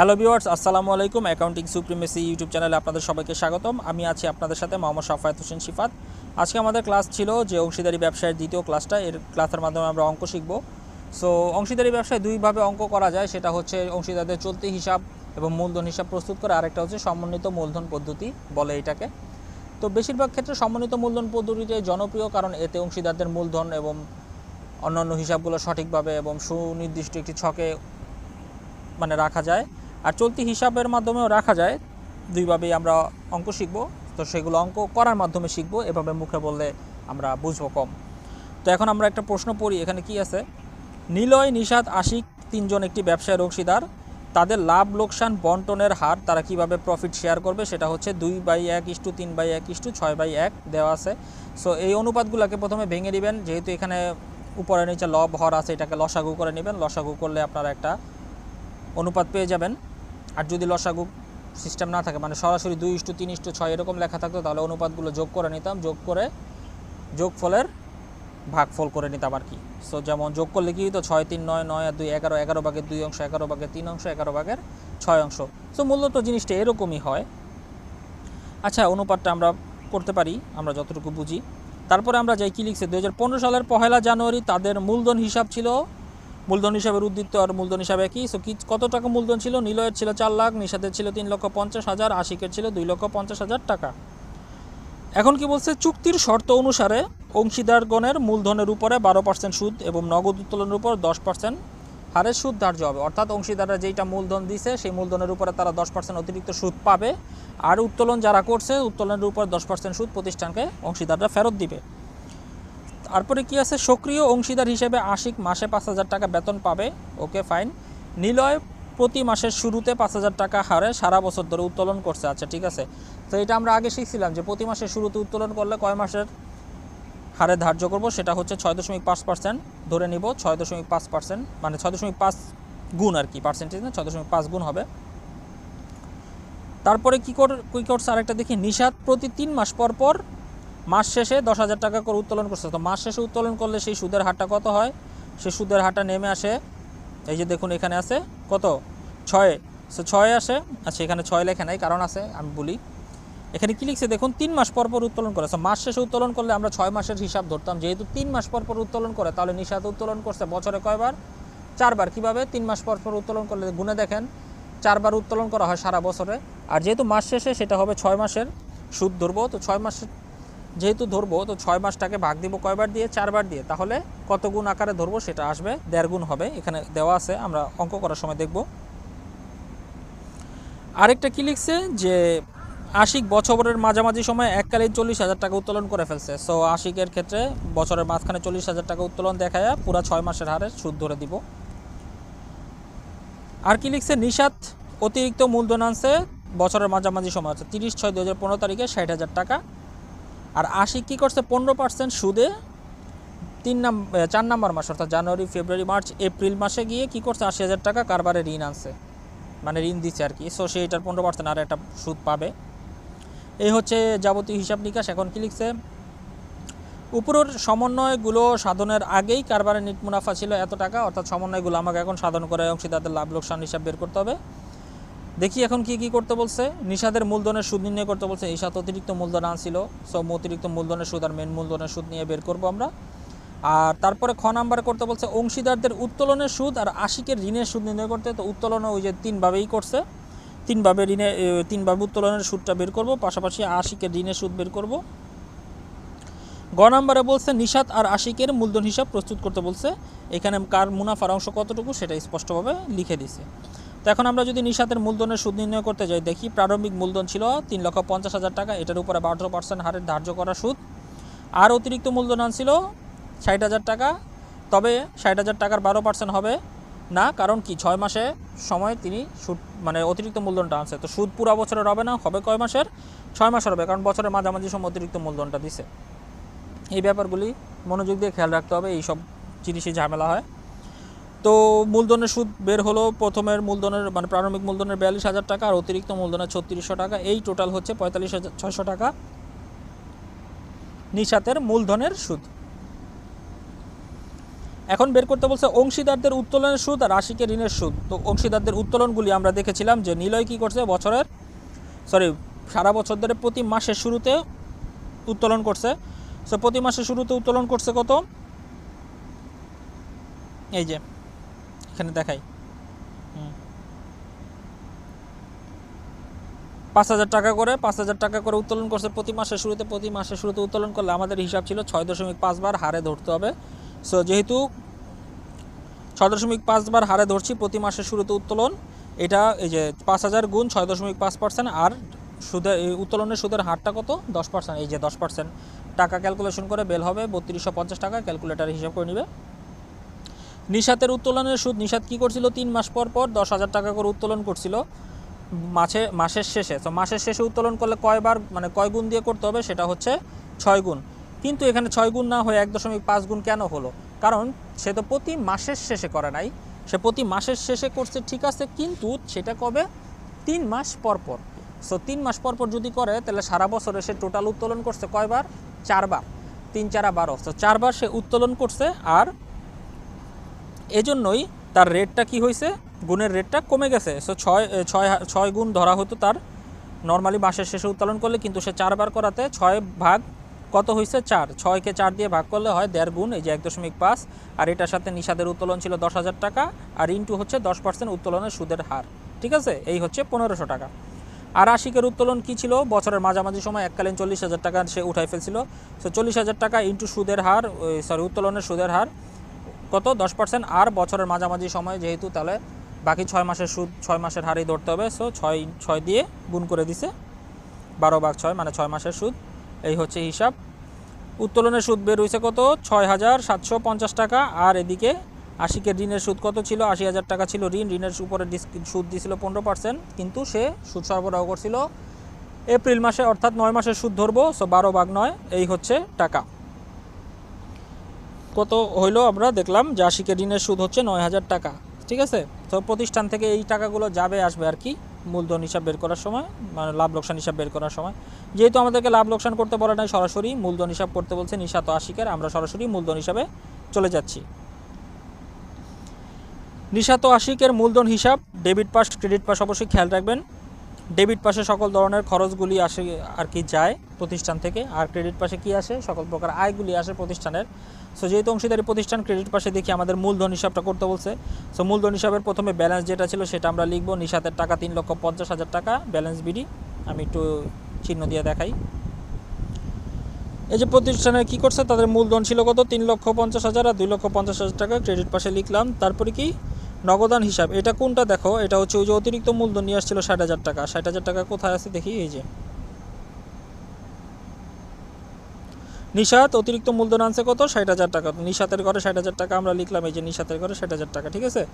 Hello viewers, আসসালামু আলাইকুম accounting supremacy YouTube চ্যানেলে আপনাদের সবাইকে স্বাগতম। আমি আছি আপনাদের সাথে মোহাম্মদ সাফায়েত হোসেন শিফাত। আজকে আমাদের ক্লাস ছিল যে অংশীদারি ব্যবসায়ের দ্বিতীয় ক্লাসটা। এর ক্লাসের মাধ্যমে আমরা অঙ্ক শিখব। সো অংশীদারি ব্যবসায় দুইভাবে অঙ্ক করা যায়। সেটা হচ্ছে অংশীদারদের চলতি হিসাব এবং মূলধন হিসাব প্রস্তুত করে। আরেকটা হচ্ছে সমন্বিত মূলধন পদ্ধতি বলে এটাকে। তো বেশিরভাগ ক্ষেত্রে সমন্বিত মূলধন পদ্ধতিটাই জনপ্রিয় কারণ এতে অংশীদারদের মূলধন এবং অন্যান্য হিসাবগুলো সঠিকভাবে এবং সুনির্দিষ্ট একটি ছকে মানে রাখা যায়। আর চলতি হিসাবের মাধ্যমেও রাখা যায়। দুইভাবেই আমরা অঙ্ক শিখব। তো সেগুলো অঙ্ক করার মাধ্যমে শিখব। এভাবে মুখে বললে আমরা বুঝব কম। তো এখন আমরা একটা প্রশ্ন পড়ি। এখানে কি আছে? নিলয়, নিষাদ, আশিক তিনজন একটি ব্যবসায়ের অংশীদার। তাদের লাভ, লোকসান, বন্টনের হার তারা কীভাবে প্রফিট শেয়ার করবে সেটা হচ্ছে দুই বাই এক ইস্টু তিন বাই এক ইস্টু ছয় বাই এক দেওয়া আছে। সো এই অনুপাতগুলোকে প্রথমে ভেঙে দিবেন যেহেতু এখানে উপরে নিচে লব হর আছে, এটাকে লসাগু করে নেবেন। লসাগু করলে আপনারা একটা অনুপাত পেয়ে যাবেন। আর যদি লসাগু সিস্টেম না থাকে মানে সরাসরি দুই ইস্টু তিন ইস্টু ছয় এরকম লেখা থাকতো, তাহলে অনুপাতগুলো যোগ করে নিতাম। যোগ করে যোগফলের ভাগফল করে নিতাম আর কি। সো যেমন যোগ করলে কি তো ছয়, তিন, নয় নয় আর দুই, এগারো এগারো ভাগের দুই অংশ, এগারো ভাগের তিন অংশ, এগারো ভাগের ছয় অংশ। সো মূলত জিনিসটা এরকমই হয়। আচ্ছা অনুপাতটা আমরা করতে পারি, আমরা যতটুকু বুঝি। তারপরে আমরা যাই কি লিখছে? দু সালের পহেলা জানুয়ারি, তাদের মূলধন হিসাব ছিল মূলধন হিসাবের উদ্দীপ্ত আর মূলধন হিসাবে কি সো কি কত টাকা মূলধন ছিল? নিলয়ের ছিল চার লাখ নিষাদের ছিল তিন লক্ষ পঞ্চাশ হাজার, আশিকের ছিল দুই লক্ষ পঞ্চাশ হাজার টাকা। এখন কি বলছে? চুক্তির শর্ত অনুসারে অংশীদারগণের মূলধনের উপরে বারো পার্সেন্ট সুদ এবং নগদ উত্তোলনের উপর দশ পার্সেন্ট হারে সুদ ধার্য হবে। অর্থাৎ অংশীদাররা যেইটা মূলধন দিছে, সেই মূলধনের উপরে তারা দশ পার্সেন্ট অতিরিক্ত সুদ পাবে। আর উত্তোলন যারা করছে, উত্তোলনের উপর দশ পার্সেন্ট সুদ প্রতিষ্ঠানকে অংশীদাররা ফেরত দিবে। তারপরে কি আছে? সক্রিয় অংশীদার হিসেবে আশিক মাসে পাঁচ হাজার টাকা বেতন পাবে। ওকে, ফাইন। নিলয় প্রতি মাসের শুরুতে পাঁচ হাজার টাকা হারে সারা বছর ধরে উত্তোলন করছে। আচ্ছা ঠিক আছে। তো এটা আমরা আগে শিখছিলাম যে প্রতি মাসের শুরুতে উত্তোলন করলে কয় মাসের হারে ধার্য করব? সেটা হচ্ছে ছয় দশমিক পাঁচ পার্সেন্ট। ধরে নিব ছয় দশমিক পাঁচ পার্সেন্ট মানে ছয় দশমিক পাঁচ গুণ আর কি, পার্সেন্টেজ না, ছয় দশমিক পাঁচ গুণ হবে। তারপরে কী কর, কী করছে আরেকটা দেখি, নিষাদ প্রতি তিন মাস পর পর মাস শেষে দশ হাজার টাকা করে উত্তোলন করছে। তো মাস শেষে উত্তোলন করলে সেই সুদের হারটা কত হয়? সেই সুদের হারটা নেমে আসে, এই যে দেখুন এখানে আছে, কত? ছয়। সো ছয় আসে আচ্ছা এখানে ছয় লেখে নাই, কারণ আছে, আমি বলি। এখানে কি লিখছে? দেখুন, তিন মাস পর পর উত্তোলন করে। মাস শেষে উত্তোলন করলে আমরা ছয় মাসের হিসাব ধরতাম। যেহেতু তিন মাস পর পর উত্তোলন করে, তাহলে নিষাদ উত্তোলন করছে বছরে কয়বার? চারবার। কীভাবে? তিন মাস পর পর উত্তোলন করলে গুণে দেখেন, চারবার উত্তোলন করা হয় সারা বছরে। আর যেহেতু মাস শেষে, সেটা হবে ছয় মাসের সুদ ধরবো, তো ছয় মাসের যেহেতু ধরবো, তো ছয় মাসটাকে ভাগ দিব কয়বার দিয়ে? চারবার দিয়ে। তাহলে কত গুণ আকারে ধরবো সেটা আসবে, দেড় গুণ হবে। এখানে দেওয়া আছে, আমরা অঙ্ক করার সময় দেখব। আরেকটা কি লিখছে? যে আশিক বছরের মাঝামাঝি সময় এককালীন চল্লিশ হাজার টাকা উত্তোলন করে ফেলছে। সো আশিকের ক্ষেত্রে বছরের মাঝখানে চল্লিশ হাজার টাকা উত্তোলন দেখায় পুরা ছয় মাসের হারে সুদ ধরে দিব। আর কি লিখছে? নিষাদ অতিরিক্ত মূলধন আনছে বছরের মাঝামাঝি সময় আছে তিরিশ ছয় দু হাজার পনেরো তারিখে ষাট হাজার টাকা। আর আশিক কী করছে? পনেরো পার্সেন্ট সুদে তিন নাম চার নাম্বার মাস, অর্থাৎ জানুয়ারি, ফেব্রুয়ারি, মার্চ, এপ্রিল মাসে গিয়ে কী করছে? আশি হাজার টাকা কারবারে ঋণ আনছে। মানে ঋণ দিচ্ছে আর কি। সো সে এটার পনেরো পার্সেন্ট আর একটা সুদ পাবে। এই হচ্ছে যাবতীয় হিসাব নিকাশ। এখন কি লিখছে? উপরের সমন্বয়গুলো সাধনের আগেই কারবারের নিট মুনাফা ছিল এত টাকা, অর্থাৎ সমন্বয়গুলো আমাকে এখন সাধন করে অংশীদারদের লাভ লোকসান হিসাব বের করতে হবে। দেখি এখন কি কি করতে বলছে। নিষাদের মূলধনের সুদ নির্ণয় করতে বলছে। নিষাদ অতিরিক্ত মূলধন আনছিল। সব অতিরিক্ত মূলধনের সুদ আর মেন মূলধনের সুদ নিয়ে বের করব আমরা। আর তারপরে খ নাম্বার করতে বলছে, অংশীদারদের উত্তোলনের সুদ আর আশিকের ঋণের সুদ নির্ণয় করতে। তো উত্তোলন ওই যে তিনভাবেই করছে। তিনভাবে ঋণে তিনভাবে উত্তোলনের সুদটা বের করব, পাশাপাশি আশিকের ঋণের সুদ বের করব। গ নাম্বারে বলছে, নিষাদ আর আশিকের মূলধন হিসাব প্রস্তুত করতে বলছে। এখানে কার মুনাফার অংশ কতটুকু সেটা স্পষ্টভাবে লিখে দিছে। তো এখন আমরা যদি নিষাদের মূলধনের সুদ নির্ণয় করতে যাই, দেখি প্রারম্ভিক মূলধন ছিল তিন লক্ষ পঞ্চাশ হাজার টাকা। এটার উপরে বারো পার্সেন্ট হারে ধার্য করা সুদ। আর অতিরিক্ত মূলধন আনছিল ষাট হাজার টাকা। তবে ষাট হাজার টাকার বারো পার্সেন্ট হবে না, কারণ কি? ছয় মাসে সময় তিনি সুদ মানে অতিরিক্ত মূলধনটা আনছে। তো সুদ পুরো বছরের হবে না, হবে কয় মাসের? ছয় মাসের হবে, কারণ বছরের মাঝামাঝি সময় অতিরিক্ত মূলধনটা দিছে। এই ব্যাপারগুলি মনোযোগ দিয়ে খেয়াল রাখতে হবে এই সব জিনিসই ঝামেলা হয়। তো মূলধনের সুদ বের হলো, প্রথমের মূলধনের মানে প্রারম্ভিক মূলধনের বিয়াল্লিশ হাজার টাকা আর অতিরিক্ত মূলধনের ছত্রিশশো টাকা। এই টোটাল হচ্ছে পঁয়তাল্লিশ হাজার ছয়শো টাকা নিশাতের মূলধনের সুদ। এখন বের করতে বলছে অংশীদারদের উত্তোলনের সুদ আর আশিকের ঋণের সুদ। তো অংশীদারদের উত্তোলনগুলি আমরা দেখেছিলাম যে নিলয় কী করছে বছরের সরি সারা বছর ধরে প্রতি মাসের শুরুতে উত্তোলন করছে। সো প্রতি মাসের শুরুতে উত্তোলন করছে কত? এই যে এখানে দেখাই। পাঁচ হাজার টাকা করে, পাঁচ হাজার টাকা করে উত্তোলন করছে প্রতি মাসের শুরুতে, প্রতি মাসের শুরুতে উত্তোলন করলে আমাদের হিসাব ছিল ছয় দশমিক পাঁচবার হারে ধরতে হবে। সো যেহেতু ছয় দশমিক পাঁচবার হারে ধরছি, প্রতি মাসের শুরুতে উত্তোলন, এটা এই যে পাঁচ হাজার গুণ ছয় দশমিক পাঁচ পার্সেন্ট, আর সুদের উত্তোলনের সুদের হারটা কত? দশ পার্সেন্ট, এই যে দশ পার্সেন্ট। টাকা ক্যালকুলেশন করে বেল হবে, বত্রিশশো পঞ্চাশ টাকা ক্যালকুলেটারে হিসাব করে নেবে। নিশাতের উত্তোলনের সুদ নিশাত কী করছিল? তিন মাস পর পর দশ হাজার টাকা করে উত্তোলন করছিল। মাসে মাসের শেষে, তো মাসের শেষে উত্তোলন করলে কয়বার মানে কয় গুণ দিয়ে করতে হবে? সেটা হচ্ছে ছয় গুণ। কিন্তু এখানে ছয় গুণ না হয়ে এক দশমিক পাঁচ গুণ কেন হলো? কারণ সে তো প্রতি মাসের শেষে করে নাই। সে প্রতি মাসের শেষে করছে, ঠিক আছে, কিন্তু সেটা কবে? তিন মাস পর পর। সো তিন মাস পর পর যদি করে, তাহলে সারা বছরে সে টোটাল উত্তোলন করছে কয়বার? চারবার। তিন, চারা বারো তো চারবার সে উত্তোলন করছে, আর এজন্যই তার রেটটা কি হয়েছে? গুণের রেটটা কমে গেছে। সো ছয় ছয় ছয় গুণ ধরা হতো তার। নর্মালি মাসের শেষে উত্তোলন করলে কিন্তু সে চারবার করাতে ছয় ভাগ কত হয়েছে? চার। ছয়কে চার দিয়ে ভাগ করলে হয় দেড় গুণ, এই যে এক দশমিক পাঁচ। আর এটার সাথে নিষাদের উত্তোলন ছিল দশ হাজার টাকা, আর ইন্টু হচ্ছে দশ পার্সেন্ট উত্তোলনের সুদের হার। ঠিক আছে? এই হচ্ছে পনেরোশো টাকা। আর আশিকের উত্তোলন কী ছিল? বছরের মাঝামাঝি সময় এককালীন চল্লিশ হাজার টাকা সে উঠাই ফেলছিল। সো চল্লিশ হাজার টাকা ইন্টু সুদের হার সরি উত্তোলনের সুদের হার। কত? দশ পার্সেন্ট আর বছরের মাঝামাঝি সময় যেহেতু তাহলে বাকি ছয় মাসের সুদ, ছয় মাসের হারেই ধরতে হবে। সো ছয় ছয় দিয়ে গুণ করে দিছে। বারো ভাগ ছয় মানে ছয় মাসের সুদ। এই হচ্ছে হিসাব। উত্তোলনের সুদ বের হয়েছে কত? ছয় হাজার সাতশো পঞ্চাশ টাকা। আর এদিকে আশিকের ঋণের সুদ কত ছিল? আশি হাজার টাকা ছিল ঋণ। ঋণের উপরে সুদ দিয়েছিল পনেরো পার্সেন্ট কিন্তু সে সুদ সরবরাহ করছিল এপ্রিল মাসে, অর্থাৎ নয় মাসের সুদ ধরবো। সো বারো ভাগ নয়। এই হচ্ছে টাকা। কত হইল আমরা দেখলাম যে ঋণের সুদ হচ্ছে নয় হাজার টাকা, ঠিক আছে? তো প্রতিষ্ঠান থেকে এই টাকাগুলো যাবে, আসবে আর কি, মূলধন হিসাব বের করার সময় মানে লাভ লোকসান হিসাব বের করার সময়। যেহেতু আমাদেরকে লাভ লোকসান করতে বলে নাই সরাসরি, মূলধন হিসাব করতে বলছে নিশাত আশিকের, আমরা সরাসরি মূলধন হিসাবে চলে যাচ্ছি। নিশাত আশিকের মূলধন হিসাব, ডেবিট পাস, ক্রেডিট পাস অবশ্যই খেয়াল রাখবেন। ডেবিট পাশে সকল ধরনের খরচগুলি আসে আর কি যায় প্রতিষ্ঠান থেকে, আর ক্রেডিট পাশে কি আসে? সকল প্রকার আয়গুলি আসে প্রতিষ্ঠানের। সো যেহেতু অংশীদারি প্রতিষ্ঠান ক্রেডিট পাশে দেখি আমাদের মূলধন হিসাবটা করতে বলছে। সো মূলধন হিসাবের প্রথমে ব্যালেন্স যেটা ছিল সেটা আমরা লিখব নিশাতের টাকা তিন লক্ষ পঞ্চাশ হাজার টাকা ব্যালেন্স বিডি আমি একটু চিহ্ন দিয়ে দেখাই। এই যে প্রতিষ্ঠানে কি করছে, তাদের মূলধন ছিল কত? তিন লক্ষ পঞ্চাশ হাজার আর দুই লক্ষ পঞ্চাশ হাজার টাকা ক্রেডিট পাশে লিখলাম। তারপরে কি? নগদান হিসাব। এটা কোনটা দেখো? এটা হচ্ছে ওই যে অতিরিক্ত মূলধন নিয়ে আসছিল ষাট হাজার টাকা। ষাট হাজার টাকা কোথায় আছে দেখি? এই যে। নিশাত, অতিরিক্ত মূলধন আনছে কত? ষাট হাজার টাকা। নিশাতের ঘরে ষাট হাজার টাকা, আমরা লিখলাম এই যে নিশাতের ঘরে ষাট হাজার টাকা, ঠিক আছে?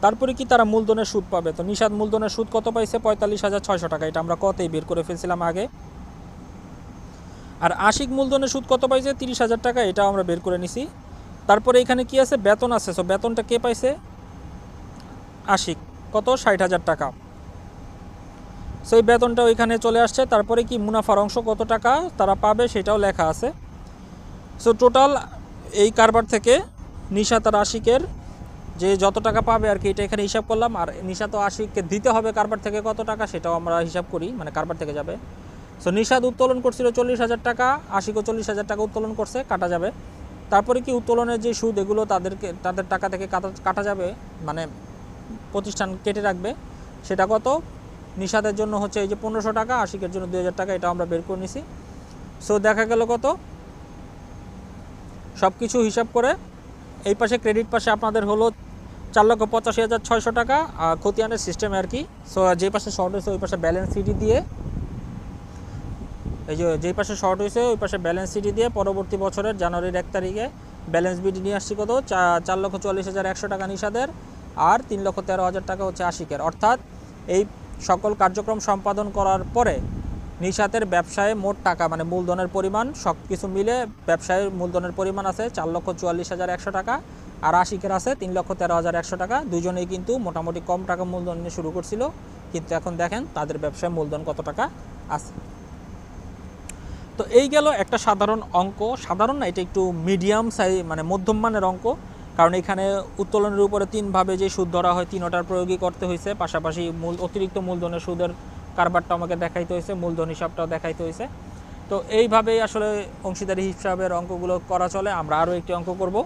তারপরে কি তারা মূলধনের সুদ পাবে? তো নিশাত মূলধনের সুদ কত পাইছে? পঁয়তাল্লিশ হাজার ছয়শো টাকা। এটা আমরা কতেই বের করে ফেলছিলাম আগে? আর আশিক মূলধনের সুদ কত পাইছে? তিরিশ হাজার টাকা, এটাও আমরা বের করে নিছি। তারপরে এখানে কি আছে? বেতন আছে। সো বেতনটা কে পাইছে? আশিক। কত? ষাট হাজার টাকা। সেই বেতনটা ওইখানে চলে আসছে। তারপরে কি মুনাফার অংশ কত টাকা? তারা পাবে, সেটাও লেখা আছে। সো টোটাল এই কারবার থেকে নিশা তার আশিকের যে যত টাকা পাবে আর কি, এটা এখানে হিসাব করলাম। আর নিশা তো আশিককে দিতে হবে কারবার থেকে কত টাকা, সেটাও আমরা হিসাব করি মানে কারবার থেকে যাবে। সো নিশাদ উত্তোলন করছিল চল্লিশ হাজার টাকা, আশিকও চল্লিশ হাজার টাকা উত্তোলন করছে, কাটা যাবে। তারপরে কি উত্তোলনের যে সুদ, এগুলো তাদেরকে, তাদের টাকা থেকে কাটা কাটা যাবে মানে প্রতিষ্ঠান কেটে রাখবে। সেটা কত? নিশাদের জন্য হচ্ছে এই যে পনেরোশো টাকা, আশিকের জন্য দু হাজার টাকা এটা আমরা বের করে নিছি। সো দেখা গেল কত? সব কিছু হিসাব করে এই পাশে ক্রেডিট পাশে আপনাদের হলো চার লক্ষ পঁচাশি হাজার ছয়শো টাকা, আর খতিয়ানের সিস্টেম আর কি। সো যে পাশে শর্ট হয়েছে, ওই পাশে ব্যালেন্স সিডি দিয়ে, এই যে যেই পাশে শর্ট হয়েছে, ওই পাশে ব্যালেন্স সিডি দিয়ে পরবর্তী বছরের জানুয়ারির এক তারিখে ব্যালেন্স বিডি নিয়ে আসছি কত? চার লক্ষ চল্লিশ হাজার একশো টাকা নিশাদের আর তিন লক্ষ তেরো হাজার টাকা হচ্ছে আশিকের। অর্থাৎ এই সকল কার্যক্রম সম্পাদন করার পরে নিশাতের ব্যবসায় মোট টাকা মানে মূলধনের পরিমাণ সব কিছু মিলে ব্যবসায়ের মূলধনের পরিমাণ আছে চার লক্ষ চুয়াল্লিশ হাজার একশো টাকা আর আশিকের আছে তিন লক্ষ তেরো হাজার একশো টাকা। দুজনেই কিন্তু মোটামুটি কম টাকা মূলধন নিয়ে শুরু করছিল। কিন্তু এখন দেখেন তাদের ব্যবসায় মূলধন কত টাকা আছে। তো এই গেল একটা সাধারণ অঙ্ক। সাধারণ না, এটা একটু মিডিয়াম সাইজ মানে মধ্যম মানের অঙ্ক। কারণ এখানে উত্তোলনের উপরে তিনভাবে যে সুদ ধরা হয়, তিনোটার প্রয়োগই করতে হয়েছে পাশাপাশি মূল, অতিরিক্ত মূলধনের সুদের কারবারটা আমাকে দেখাইতে হয়েছে, মূলধন হিসাবটাও দেখাইতে হয়েছে। তো এইভাবেই আসলে অংশীদারি হিসাবের অঙ্কগুলো করা চলে। আমরা আরও একটি অঙ্ক করব।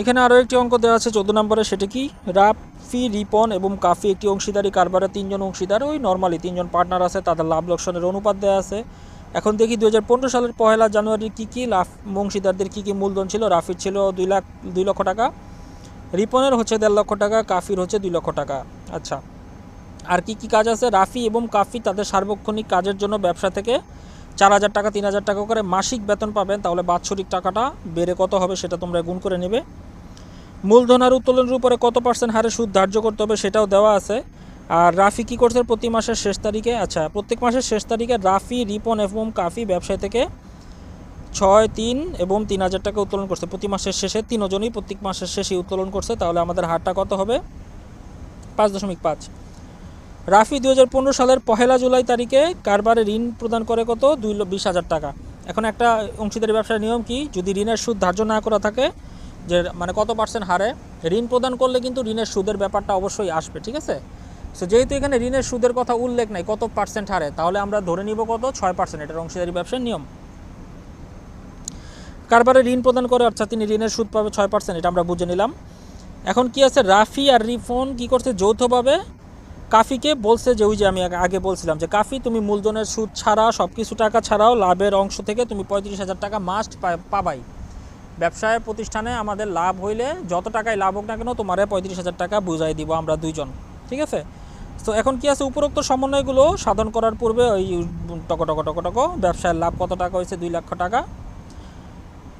এখানে আরও একটি অঙ্ক দেওয়া আছে, চোদ্দ নম্বরে সেটা কি? রাফি রিপন এবং কাফি একটি অংশীদারি, কারবারে তিনজন অংশীদার, ওই নর্মালি তিনজন পার্টনার আছে, তাদের লাভ লোকসানের অনুপাত দেওয়া আছে। এখন দেখি দুই হাজার পনেরো সালের পহেলা জানুয়ারির কী কী লাভ অংশীদারদের কী কী মূলধন ছিল? রাফির ছিল দুই লাখ দুই লক্ষ টাকা। রিপনের হচ্ছে দেড় লক্ষ টাকা, কাফির হচ্ছে দুই লক্ষ টাকা। আচ্ছা আর কি কি কাজ আছে? রাফি এবং কাফি তাদের সার্বক্ষণিক কাজের জন্য ব্যবসা থেকে চার হাজার টাকা, তিন হাজার টাকা করে মাসিক বেতন পাবেন। তাহলে বাৎসরিক টাকাটা বেড়ে কত হবে সেটা তোমরা গুণ করে নেবে। মূলধন আর উত্তোলনের উপরে কত পার্সেন্ট হারে সুদ ধার্য করতে হবে সেটাও দেওয়া আছে। আর রাফি কী করছে? প্রতি মাসের শেষ তারিখে আচ্ছা প্রত্যেক মাসের শেষ তারিখে রাফি, রিপন এবং কাফি ব্যবসায় থেকে ছয়, তিন এবং তিন হাজার টাকা উত্তোলন করছে। প্রতি মাসের শেষে তিনজনই প্রত্যেক মাসের শেষে উত্তোলন করছে। তাহলে আমাদের হারটা কত হবে? পাঁচ দশমিক পাঁচ। রাফি দু হাজার পনেরো সালের পহেলা জুলাই তারিখে কারবারে ঋণ প্রদান করে কত? দুই বিশ হাজার টাকা। এখন একটা অংশীদারি ব্যবসার নিয়ম কি? যদি ঋণের সুদ ধার্য না করা থাকে, যে মানে কত পার্সেন্ট হারে, ঋণ প্রদান করলে কিন্তু ঋণের সুদের ব্যাপারটা অবশ্যই আসবে, ঠিক আছে? সো যেহেতু এখানে ঋণের সুদের কথা উল্লেখ নাই, কত পার্সেন্ট হারে, তাহলে আমরা ধরে নিব কত? ছয় পার্সেন্ট এটার অংশীদারি ব্যবসার নিয়ম। কারবারে ঋণ প্রদান করে, অর্থাৎ তিনি ঋণের সুদ পাবে ছয় পার্সেন্ট এটা আমরা বুঝে নিলাম। এখন কি আছে? রাফি আর রিফোন কি করছে? যৌথভাবে কাফিকে বলছে যে, ওই যে আমি আগে- বলছিলাম যে, কাফি, তুমি মূলধনের সুদ ছাড়া সব কিছু টাকা ছাড়াও লাভের অংশ থেকে তুমি পঁয়ত্রিশ হাজার টাকা মাস্ট পাবাই। ব্যবসায়, প্রতিষ্ঠানে আমাদের লাভ হইলে যত টাকায় লাভ হোক না কেন, তোমার পঁয়ত্রিশ হাজার টাকা বুঝাই দিব আমরা দুইজন। ঠিক আছে? তো এখন কি আছে? উপরোক্ত সমন্বয়গুলো সাধন করার পূর্বে ওই টক টক টক টক ব্যবসায় লাভ কত টাকা হয়েছে? দুই লক্ষ টাকা।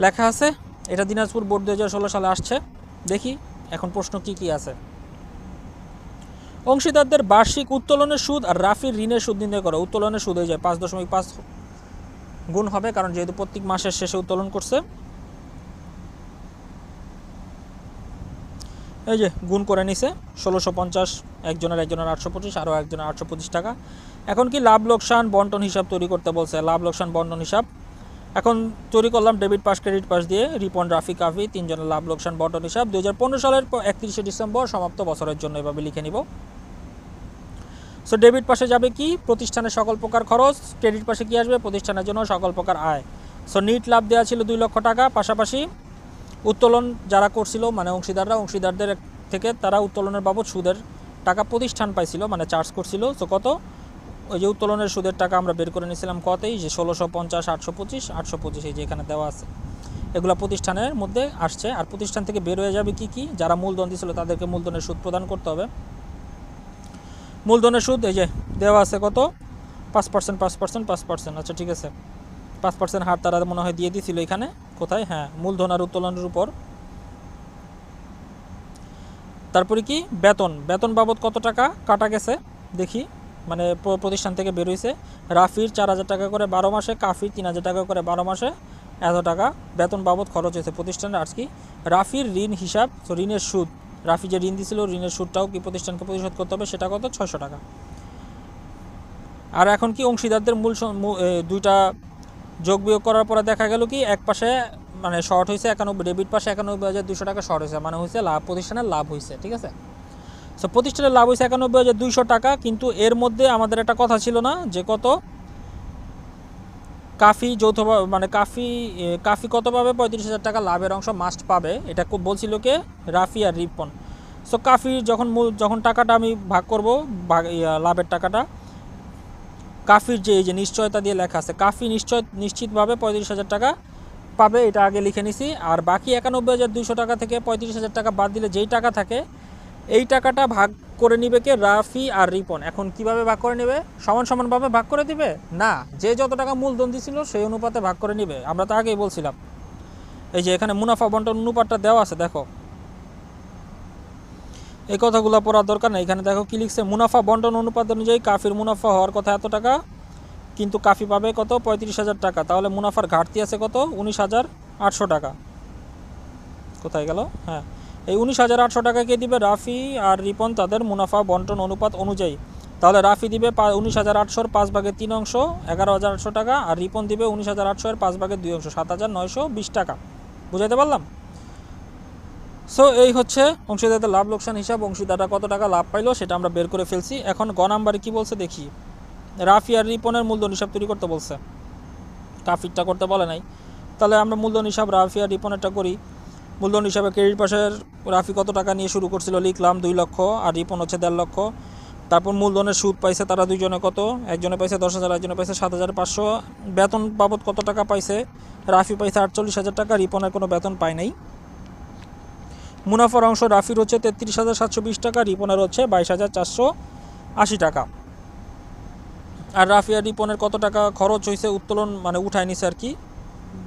লেখা আছে, এটা দিনাজপুর বোর্ড দু হাজার ষোলো সালে আসছে। দেখি এখন প্রশ্ন কি কি আছে। অংশীদারদের বার্ষিক উত্তোলনের সুদ আর রাফির ঋণের সুদ নির্ণয় করো। উত্তোলনের সুদ হয়ে যায় পাঁচ দশমিক পাঁচ গুণ হবে, কারণ যেহেতু প্রত্যেক মাসের শেষে উত্তোলন করছে। এই যে গুণ করে নিছে, ষোলোশো পঞ্চাশ, একজনের একজনের আটশো পঁচিশ, আরও একজনের আটশো পঁচিশ টাকা। এখন কি লাভ লোকসান বন্টন হিসাব তৈরি করতে বলছে? লাভ লোকসান বন্টন হিসাব এখন তৈরি করলাম ডেবিট পাস, ক্রেডিট পাস দিয়ে। রিপন রাফি কাফি তিনজনের লাভ, লোকসান, বন্টন, হিসাব। দু হাজার পনেরো সালের একত্রিশে ডিসেম্বর সমাপ্ত বছরের জন্য এভাবে লিখে নিব। সো ডেবিট পাশে যাবে কি? প্রতিষ্ঠানের সকল প্রকার খরচ। ক্রেডিট পাশে কি আসবে? প্রতিষ্ঠানের জন্য সকল প্রকার আয়। সো নিট লাভ দেওয়া ছিল দুই লক্ষ টাকা। পাশাপাশি উত্তোলন যারা করছিল মানে অংশীদাররা, অংশীদারদের থেকে তারা উত্তোলনের বাবদ সুদের টাকা প্রতিষ্ঠান পাইছিল মানে চার্জ করছিল। সো কত? ওই যে উত্তোলনের সুদের টাকা আমরা বের করে নিয়েছিলাম কতই? যে ষোলোশো পঞ্চাশ, আটশো পঁচিশ আটশো পঁচিশ এই যে এখানে দেওয়া আছে। এগুলো প্রতিষ্ঠানের মধ্যে আসছে। আর প্রতিষ্ঠান থেকে বের হয়ে যাবে কি কি? যারা মূলধন দিয়েছিল তাদেরকে মূলধনের সুদ প্রদান করতে হবে। মূলধনের সুদ এই যে দেওয়া আছে কত? পাঁচ পার্সেন্ট পাঁচ পার্সেন্ট পাঁচ পার্সেন্ট। আচ্ছা ঠিক আছে। পাঁচ পার্সেন্ট হার তারা মনে হয় দিয়ে দিয়েছিল এখানে। কোথায়? হ্যাঁ মূলধন আর উত্তোলনের উপর। তারপরে কি? বেতন। বেতন বাবদ কত টাকা? কাটা গেছে। দেখি। মানে প্রতিষ্ঠান থেকে বেরোইছে রাফির চার হাজার টাকা করে বারো মাসে, কাফির তিন হাজার টাকা করে বারো মাসে এত টাকা বেতন বাবদ খরচ হয়েছে প্রতিষ্ঠানের আর কি? রাফির ঋণ হিসাব তো ঋণের সুদ, রাফি যে ঋণ দিছিল, ঋণের সুদটাও কি প্রতিষ্ঠানকে পরিশোধ করতে হবে? সেটা কত? ছয়শো টাকা। আর এখন কি অংশীদারদের মূল দুইটা যোগ বিয়োগ করার পরে দেখা গেল কি, এক পাশে মানে শর্ট হয়েছে একানব্বই, ডেবিট পাশে একানব্বই হাজার দুশো টাকা শর্ট হয়েছে মানে হয়েছে লাভ, প্রতিষ্ঠানের লাভ হয়েছে ঠিক আছে? সো প্রতিষ্ঠানের লাভ হয়েছে একানব্বই হাজার দুইশো টাকা, কিন্তু এর মধ্যে আমাদের একটা কথা ছিল না, যে কত? কাফি যৌথ মানে কাফি কাফি কত পাবে? পঁয়ত্রিশ হাজার টাকা লাভের অংশ মাস্ট পাবে, এটা খুব বলছিল কে? রাফি আর রিপন। সো কাফি যখন মূল, যখন টাকাটা আমি ভাগ করব, ভাগ লাভের টাকাটা, কাফির যে, এই যে নিশ্চয়তা দিয়ে লেখা আছে, কাফি নিশ্চয়, নিশ্চিতভাবে পঁয়ত্রিশ হাজার টাকা পাবে, এটা আগে লিখে নিছি, আর বাকি একানব্বই হাজার দুইশো টাকা থেকে পঁয়ত্রিশ হাজার টাকা বাদ দিলে যেই টাকা থাকে এই টাকাটা ভাগ করে নিবে কে? রাফি আর রিপন। এখন কীভাবে ভাগ করে নেবে? সমান সমানভাবে ভাগ করে দিবে? না, যে যত টাকা মূলধন দিছিল সেই অনুপাতে ভাগ করে নিবে। আমরা তো আগেই বলছিলাম। এই যে এখানে মুনাফা বন্টন অনুপাতটা দেওয়া আছে, দেখো। এই কথাগুলো পড়ার দরকার নেই। এখানে দেখো কি লিখছে, মুনাফা বন্টন অনুপাত অনুযায়ী কাফির মুনাফা হওয়ার কথা এত টাকা, কিন্তু কাফি পাবে কত? পঁয়ত্রিশ হাজার টাকা। তাহলে মুনাফার ঘাটতি আছে কত? উনিশ হাজার আটশো টাকা। কোথায় গেল? হ্যাঁ। এই উনিশ হাজার আটশো টাকা কে দিবে রাফি আর রিপন তাদের মুনাফা বন্টন অনুপাত অনুযায়ী। তাহলে রাফি দিবে উনিশ হাজার আটশোর পাঁচ ভাগের তিন অংশ, এগারো হাজার আটশো টাকা, আর রিপন দিবে উনিশ হাজার আটশো এর পাঁচ ভাগের দুই অংশ, সাত হাজার নয়শো বিশ টাকা। বুঝাইতে পারলাম? সো এই হচ্ছে অংশীদারদের লাভ লোকসান হিসাব। অংশীদাররা কত টাকা লাভ পাইলো সেটা আমরা বের করে ফেলছি। এখন গ নাম্বারে কী বলছে দেখি। রাফি আর রিপনের মূলধন হিসাব তৈরি করতে বলছে। কাফিরটা করতে বলে নাই। তাহলে আমরা মূলধন হিসাব রাফি আর রিপনেরটা করি। মূলধন হিসাবে ক্রেডিট পাশের রাফি কত টাকা নিয়ে শুরু করছিল লিখলাম দুই লক্ষ, আর রিপন হচ্ছে দেড় লক্ষ। তারপর মূলধনের সুদ পাইছে তারা দুইজনে কত? একজনে পাইছে দশ হাজার, একজনে পাইছে সাত হাজার পাঁচশো। বেতন বাবদ কত টাকা পাইছে? রাফি পাইছে আটচল্লিশ হাজার টাকা, রিপনের কোনো বেতন পায় নাই। মুনাফার অংশ রাফির হচ্ছে তেত্রিশ হাজার সাতশো বিশ টাকা, রিপনের হচ্ছে বাইশ হাজার চারশো আশি টাকা। আর রাফি আর রিপনের কত টাকা খরচ হয়েছে উত্তোলন মানে উঠায় নিছে আর কি।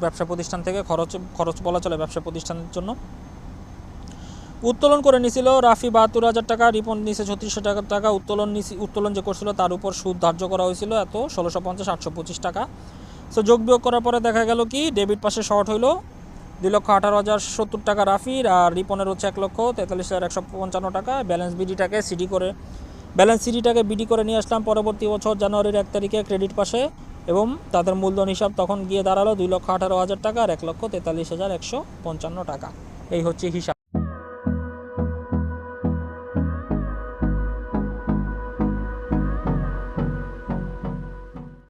ব্যবসা প্রতিষ্ঠান থেকে খরচ খরচ বলা চলে ব্যবসা প্রতিষ্ঠানের জন্য। উত্তোলন করে নিছিল রাফি বাহাত্তর হাজার টাকা, রিপন নিচে ছত্রিশশো টাকা টাকা। উত্তোলন নিছি উত্তোলন যে করছিল তার উপর সুদ ধার্য করা হয়েছিল এত, ষোলোশো পঞ্চাশ, আটশো পঁচিশ টাকা। সো যোগ বিয়োগ করার পরে দেখা গেল কি, ডেবিট পাশে শর্ট হইল। দুই লক্ষ আঠারো হাজার সত্তর টাকা রাফির আর রিপনের হচ্ছে এক লক্ষ তেতাল্লিশ হাজার একশো পঞ্চান্ন টাকা। ব্যালেন্স বিডিটাকে সিডি করে, ব্যালেন্স সিডিটাকে বিডি করে নিয়ে আসলাম। পরবর্তী বছর জানুয়ারির এক তারিখে ক্রেডিট পাশে। এবং তাদের মূলধন হিসাব তখন গিয়ে দাঁড়াল দুই লক্ষ আঠারো হাজার টাকা আর এক লক্ষ তেতাল্লিশ হাজার একশো পঞ্চান্ন টাকা। এই হচ্ছে হিসাব।